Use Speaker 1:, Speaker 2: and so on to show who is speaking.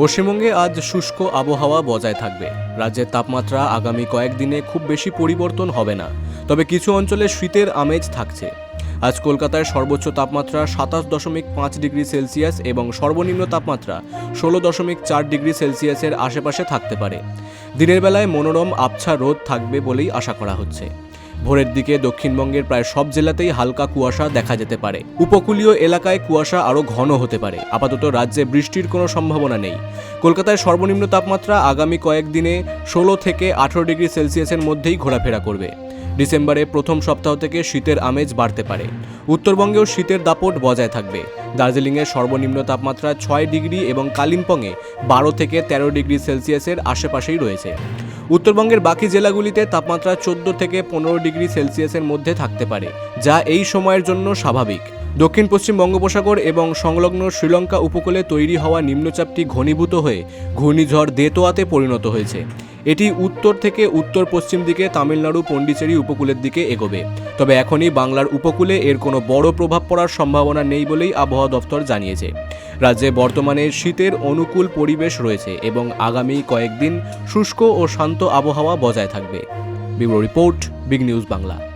Speaker 1: পশ্চিমবঙ্গে আজ শুষ্ক আবহাওয়া বজায় থাকবে। রাজ্যের তাপমাত্রা আগামী কয়েকদিনে খুব বেশি পরিবর্তন হবে না, তবে কিছু অঞ্চলে শীতের আমেজ থাকছে। আজ কলকাতায় সর্বোচ্চ তাপমাত্রা সাতাশ দশমিক পাঁচ ডিগ্রি সেলসিয়াস এবং সর্বনিম্ন তাপমাত্রা ষোলো দশমিক চার ডিগ্রি সেলসিয়াসের আশেপাশে থাকতে পারে। দিনের বেলায় মনোরম আবছা রোদ থাকবে বলেই আশা করা হচ্ছে। ভোরের দিকে দক্ষিণবঙ্গের প্রায় সব জেলাতেই হালকা কুয়াশা দেখা যেতে পারে। উপকূলীয় এলাকায় কুয়াশা আরও ঘন হতে পারে। আপাতত রাজ্যে বৃষ্টির কোনো সম্ভাবনা নেই। কলকাতায় সর্বনিম্ন তাপমাত্রা আগামী কয়েকদিনে ষোলো থেকে আঠেরো ডিগ্রি সেলসিয়াসের মধ্যেই ঘোরাফেরা করবে। ডিসেম্বরে প্রথম সপ্তাহ থেকে শীতের আমেজ বাড়তে পারে। উত্তরবঙ্গেও শীতের দাপট বজায় থাকবে। দার্জিলিংয়ের সর্বনিম্ন তাপমাত্রা ছয় ডিগ্রি এবং কালিম্পংয়ে বারো থেকে তেরো ডিগ্রি সেলসিয়াসের আশেপাশেই রয়েছে। উত্তরবঙ্গের বাকি জেলাগুলিতে তাপমাত্রা চোদ্দ থেকে পনেরো ডিগ্রি সেলসিয়াসের মধ্যে থাকতে পারে, যা এই সময়ের জন্য স্বাভাবিক। দক্ষিণ পশ্চিম বঙ্গোপসাগর এবং সংলগ্ন শ্রীলঙ্কা উপকূলে তৈরি হওয়া নিম্নচাপটি ঘনীভূত হয়ে ঘূর্ণিঝড় দেতোয়াতে পরিণত হয়েছে। এটি উত্তর থেকে উত্তর পশ্চিম দিকে তামিলনাড়ু, পন্ডিচেরি উপকূলের দিকে এগোবে। তবে এখনই বাংলার উপকূলে এর কোনো বড় প্রভাব পড়ার সম্ভাবনা নেই বলেই আবহাওয়া দফতর জানিয়েছে। রাজ্যে বর্তমানে শীতের অনুকূল পরিবেশ রয়েছে এবং আগামী কয়েকদিন শুষ্ক ও শান্ত আবহাওয়া বজায় থাকবে। Bureau report, big news Bangla.